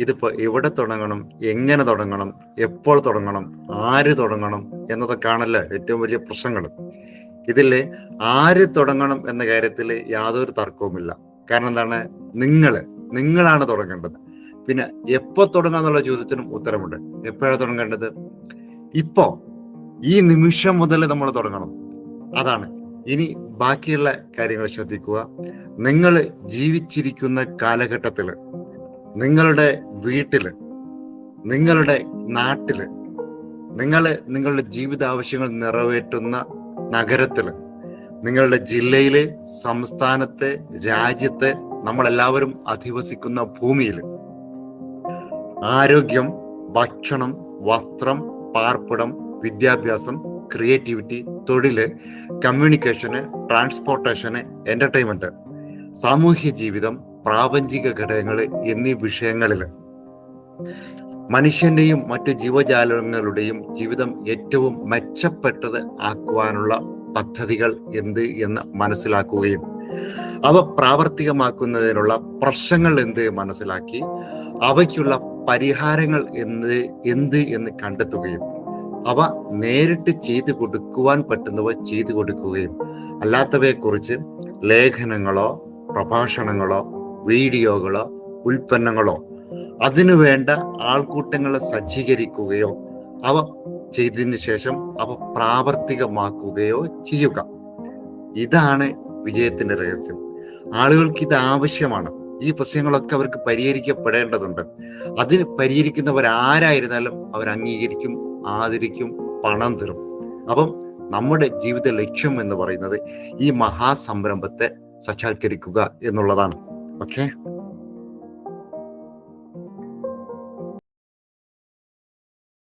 ഇതിപ്പോ എവിടെ തുടങ്ങണം? എങ്ങനെ തുടങ്ങണം? എപ്പോൾ തുടങ്ങണം? ആര് തുടങ്ങണം? എന്നതൊക്കെയാണല്ലോ ഏറ്റവും വലിയ പ്രശ്നങ്ങൾ. ഇതിൽ ആര് തുടങ്ങണം എന്ന കാര്യത്തിൽ യാതൊരു തർക്കവുമില്ല. കാരണം എന്താണ്? നിങ്ങൾ നിങ്ങളാണ് തുടങ്ങേണ്ടത്. പിന്നെ എപ്പോൾ തുടങ്ങുക എന്നുള്ള ചോദ്യത്തിനും ഉത്തരമുണ്ട്. എപ്പോഴാണ് തുടങ്ങേണ്ടത്? ഇപ്പോൾ ഈ നിമിഷം മുതൽ നമ്മൾ തുടങ്ങണം. അതാണ്. ഇനി ബാക്കിയുള്ള കാര്യങ്ങൾ ശ്രദ്ധിക്കുക. നിങ്ങൾ ജീവിച്ചിരിക്കുന്ന കാലഘട്ടത്തിൽ നിങ്ങളുടെ വീട്ടിൽ നിങ്ങളുടെ നാട്ടിൽ നിങ്ങൾ നിങ്ങളുടെ ജീവിത ആവശ്യങ്ങൾ നിറവേറ്റുന്ന നഗരത്തിൽ നിങ്ങളുടെ ജില്ലയിലെ സംസ്ഥാനത്തെ രാജ്യത്തെ നമ്മളെല്ലാവരും അധിവസിക്കുന്ന ഭൂമിയിൽ ആരോഗ്യം ഭക്ഷണം വസ്ത്രം പാർപ്പിടം വിദ്യാഭ്യാസം ക്രിയേറ്റിവിറ്റി തൊഴിൽ കമ്മ്യൂണിക്കേഷന് ട്രാൻസ്പോർട്ടേഷന് എന്റർടൈൻമെന്റ് സാമൂഹ്യ ജീവിതം പ്രാപഞ്ചിക ഘടകങ്ങൾ എന്നീ വിഷയങ്ങളിൽ മനുഷ്യന്റെയും മറ്റു ജീവജാലങ്ങളുടെയും ജീവിതം ഏറ്റവും മെച്ചപ്പെട്ടത് ആക്കുവാനുള്ള പദ്ധതികൾ എന്ത് എന്ന് മനസ്സിലാക്കുകയും അവ പ്രാവർത്തികമാക്കുന്നതിനുള്ള പ്രശ്നങ്ങൾ എന്ത് മനസ്സിലാക്കി അവയ്ക്കുള്ള പരിഹാരങ്ങൾ എന്ത് എന്ത് എന്ന് കണ്ടെത്തുകയും അവ നേരിട്ട് ചെയ്തു കൊടുക്കുവാൻ പറ്റുന്നവ ചെയ്തു കൊടുക്കുകയും അല്ലാത്തവയെക്കുറിച്ച് ലേഖനങ്ങളോ പ്രഭാഷണങ്ങളോ വീഡിയോകളോ ഉൽപ്പന്നങ്ങളോ അതിനു വേണ്ട ആൾക്കൂട്ടങ്ങളെ സജ്ജീകരിക്കുകയോ അവ ചെയ്തതിനു ശേഷം അവ പ്രാവർത്തികമാക്കുകയോ ചെയ്യുക. ഇതാണ് വിജയത്തിന്റെ രഹസ്യം. ആളുകൾക്ക് ഇത് ആവശ്യമാണ്. ഈ പ്രശ്നങ്ങളൊക്കെ അവർക്ക് പരിഹരിക്കപ്പെടേണ്ടതുണ്ട്. അതിന് പരിഹരിക്കുന്നവർ ആരായിരുന്നാലും അവർ അംഗീകരിക്കും ആദരിക്കും പണം തരും. അപ്പം നമ്മുടെ ജീവിത ലക്ഷ്യം എന്ന് പറയുന്നത് ഈ മഹാസംരംഭത്തെ സാക്ഷാത്കരിക്കുക എന്നുള്ളതാണ്. Okay.